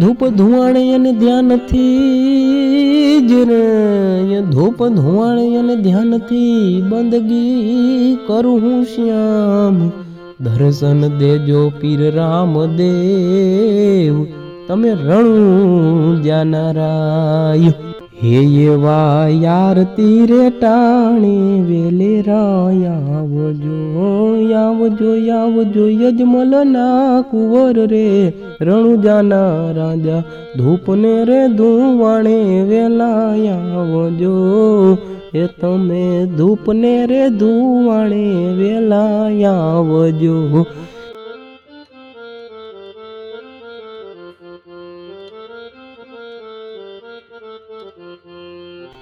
ધૂપ ધુવાણે અને ધ્યાનથી ધૂપ ધુવાણે અને ધ્યાનથી બંદગી કરું હું શ્યામ. દર્શન દેજો પીર રામ દેવ તમે રણું જાનારાય હે એવા યાર તીરે ટાણે વેલે રાય આવજો આવજો આવજો, યજમલ ના કુંવર રે. રણુજાના રાજા ધૂપને રે ધુવાણે વેલા આવજો. એ તમે ધૂપને રે ધુવાણે વેલા આવજો.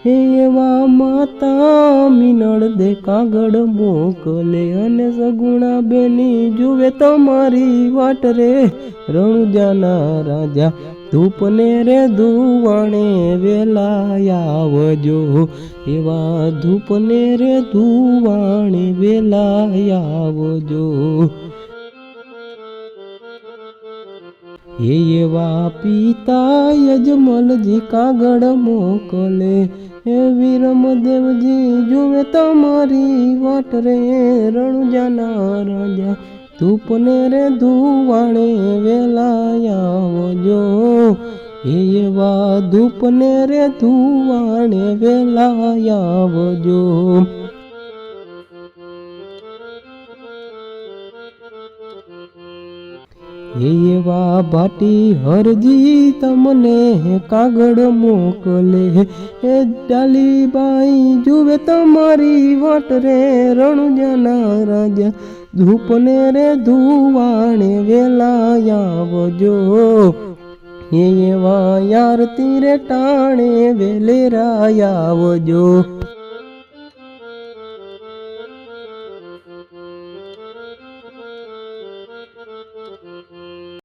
હે એવા માતા મિનળ દે કાગળ મોકલે અને સગુણા બેની જુએ તમારી વાટ રે. રણુજાના રાજા ધૂપને રે ધુવાણે વેલા આવજો. એવા ધૂપને રે ધુવાણે વેલા આવજો. હે એવા પિતા યજમલજી કાગળ મોકલે. હે વીરમદેવજી જુએ તમારી વાટ રે રણુજાના રાજા, ધૂપને રે ધુવાણે વેલાયાવજો હે એવા ધૂપને રે ધુવાણે વેલા એવા ભાટી હરજી તમને કાગળ મોકલે. એ ડાલી બાઈ જુએ તમારી વાટ રે, રણજાના રાજા. ધૂપને રે ધુવાણે વેલા આવજો. એવા યાર તીરે ટાણે વેલે રાય આવજો.